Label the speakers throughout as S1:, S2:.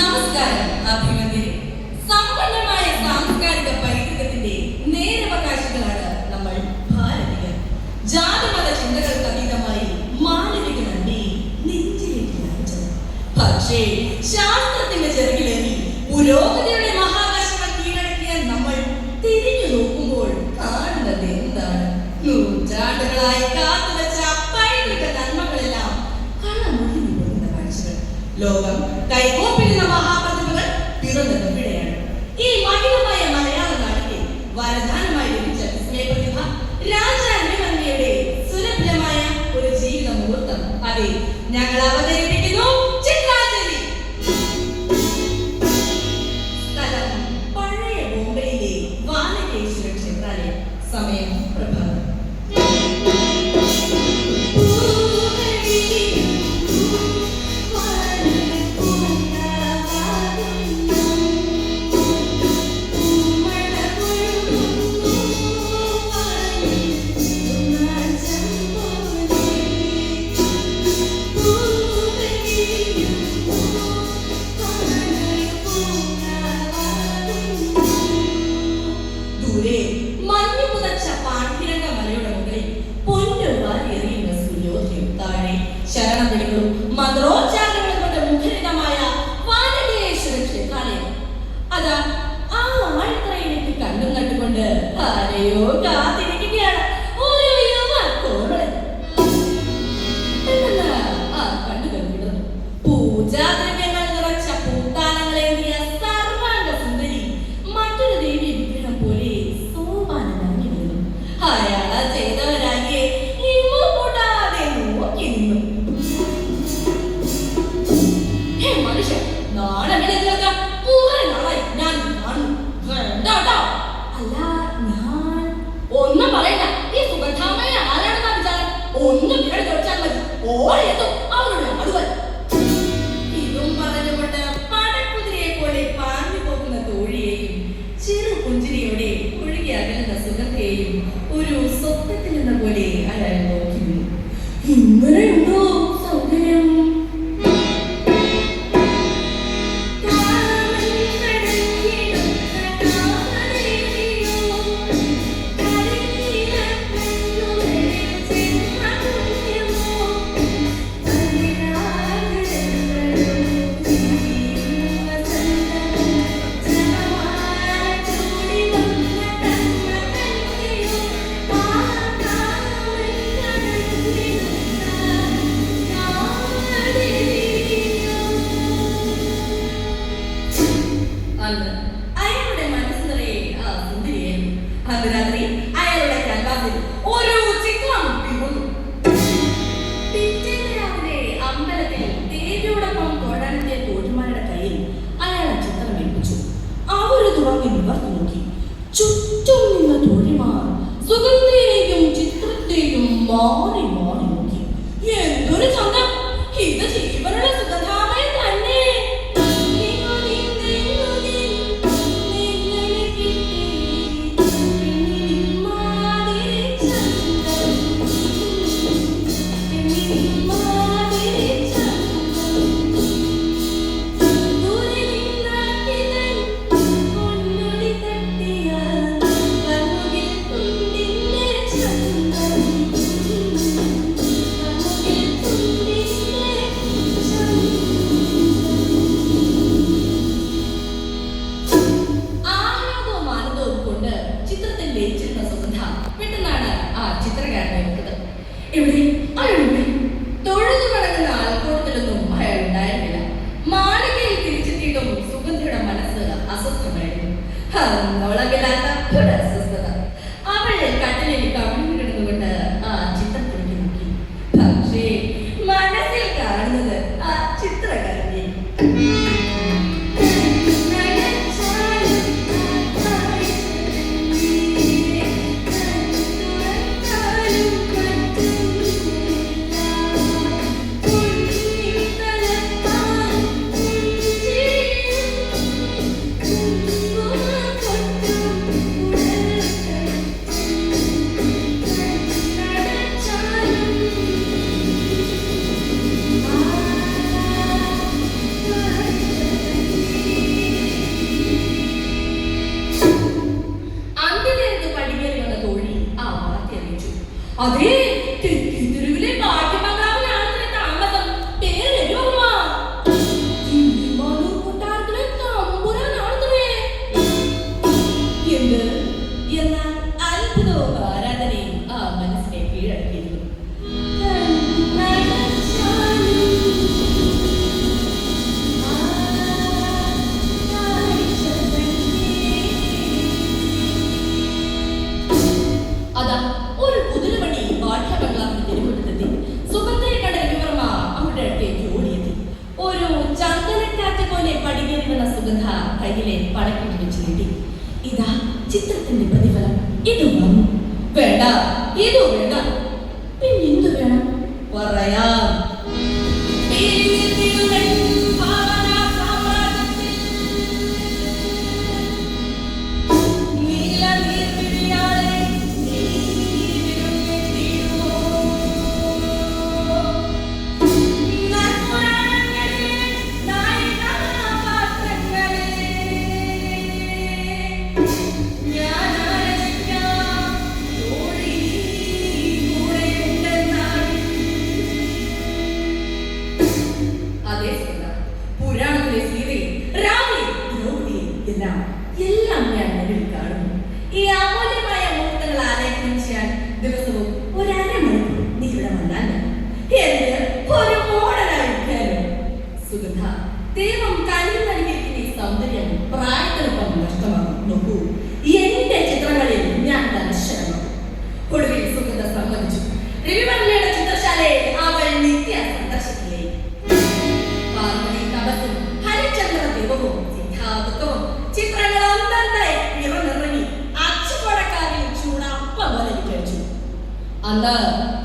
S1: നമസ്കാരം അഭിനന്ദനം സമ്പന്നമായ സാംസ്കാരിക പൈതൃകത്തിന്റെ നേരവകാശികളാണ് നമ്മൾ ഭാരതീയർ. ജാതിമത ചിന്തകൾക്ക് അതീതമായി മാനവിക നന്ദി നെഞ്ചിലേക്ക് ലാഭിച്ചത് പക്ഷേ ശാസ്ത്രത്തിന്റെ നമ്മൾ തിരിഞ്ഞു നോക്കുമ്പോൾ കാണുന്നത് എന്താണ്? നൂറ്റാണ്ടുകളായി കാത്തുവച്ച പൈതൃക നന്മകളെല്ലാം കളമൊഴിഞ്ഞു ലോകം ഒന്നും പറയില്ല ഈ സുഗന്ധാമയ ആരാണെന്നാ വിചാരം? ഒന്നും ഇവിടെ ചോദിച്ചാൽ മതി. ഓരോ sobre o Uru, sou ചുറ്റും നിന്ന തൊഴിമാർ സുഖത്തെയും ചിത്രത്തെയും മാറി Андрій? Hallelujah. அந்த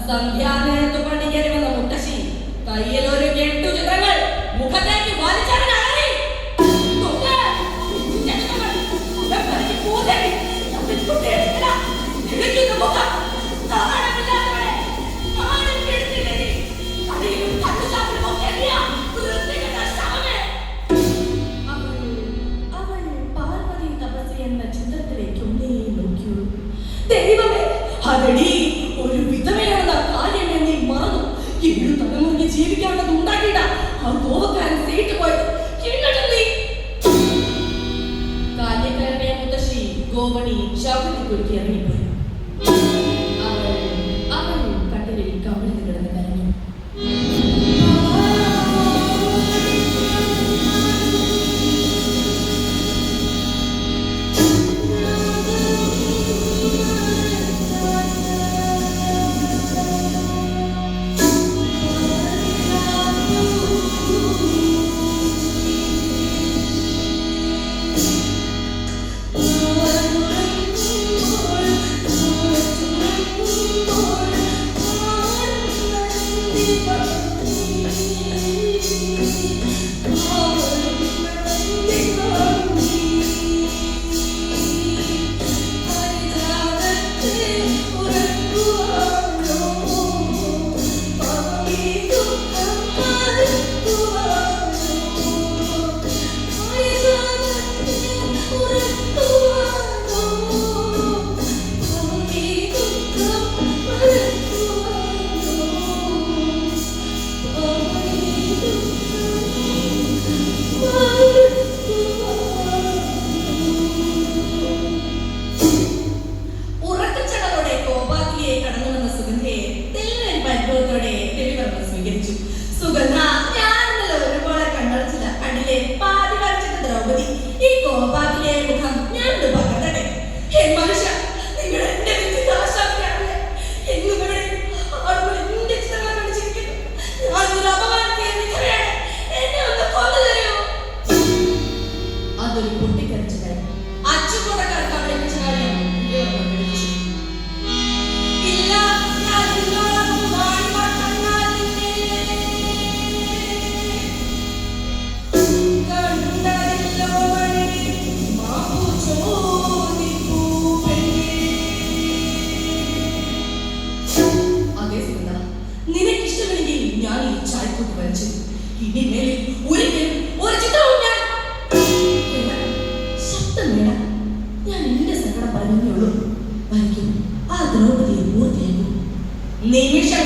S1: ಸಂಧ್ಯಾನೇ ತುಪಣಿಗೆ ಮುಟ್ಟಸಿ ಕೈಯಲ್ಲೋರು ಕೇಳ್ತ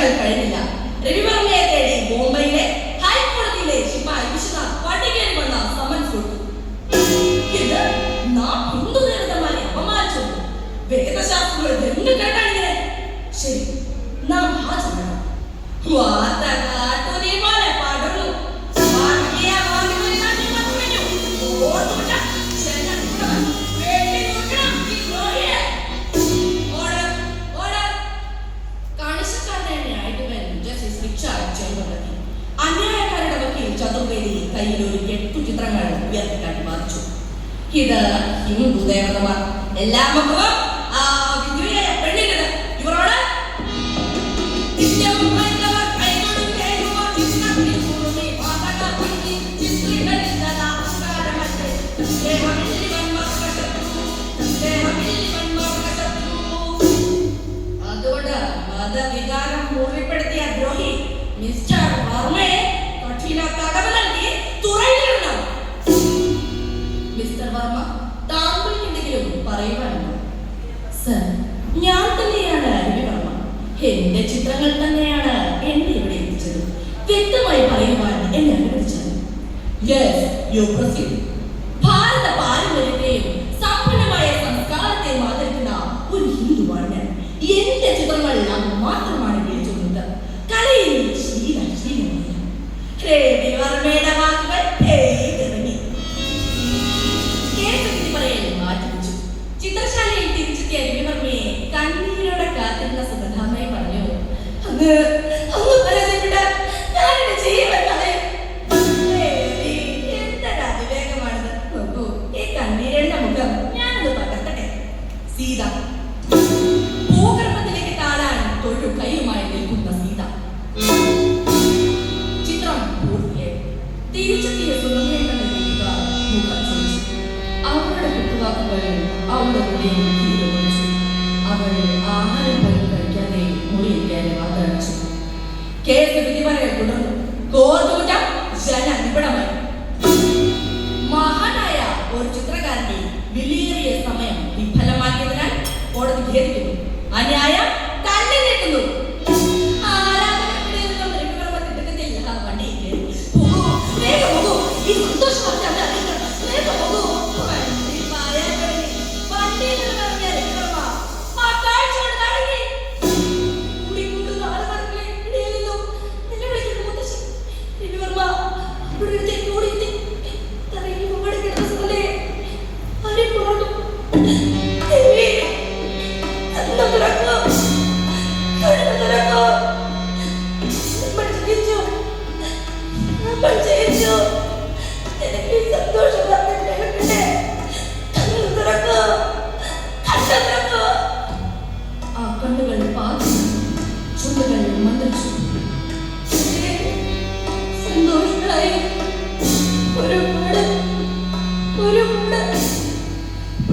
S1: വർഷങ്ങൾ കഴിഞ്ഞില്ല രവിവർമ്മയെ തേടി ബോംബെയിലെ ഹൈക്കോടതിയിലെ ശിപായി വിശ്വനാഥ് പട്ടികയിൽ വന്ന സമൻസ് കൊടുത്തു ഇത് നാം ഹിന്ദു നേതൃത്വമായി അപമാനിച്ചു വേദശാസ്ത്രങ്ങൾ എന്ത് കേട്ടാണിങ്ങനെ ശരി നാം ഹാജരാണ് വാർത്തകാർ വിദ്യാർത്ഥിക്കാട്ട് ബാധിച്ചു ഇത് ഹിന്ദു ദേവതമാർ എല്ലാ മക്കളും നിന്റെ ചിത്രങ്ങൾ തന്നെയാണ് എന്നെ ഇവിടെ എത്തിച്ചത്. വ്യക്തമായി പറയുവാൻ എന്നെ അനുവദിച്ചത് യെസ് യു പ്രൊസീഡ്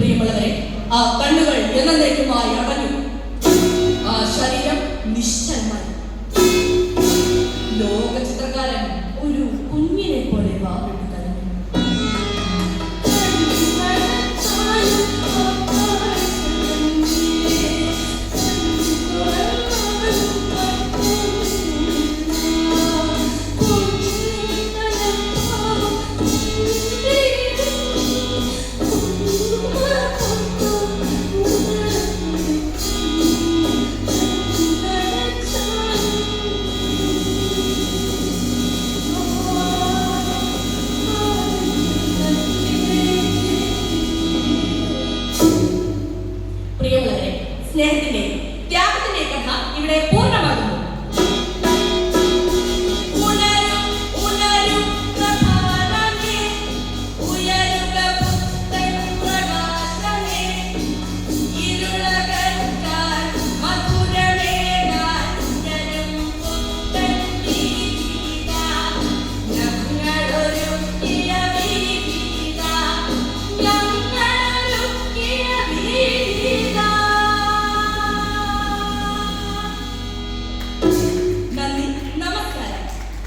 S1: പ്രിയമുള്ളവരെ ആ കണ്ണുകൾ നിറഞ്ഞേക്കുമായി അടഞ്ഞു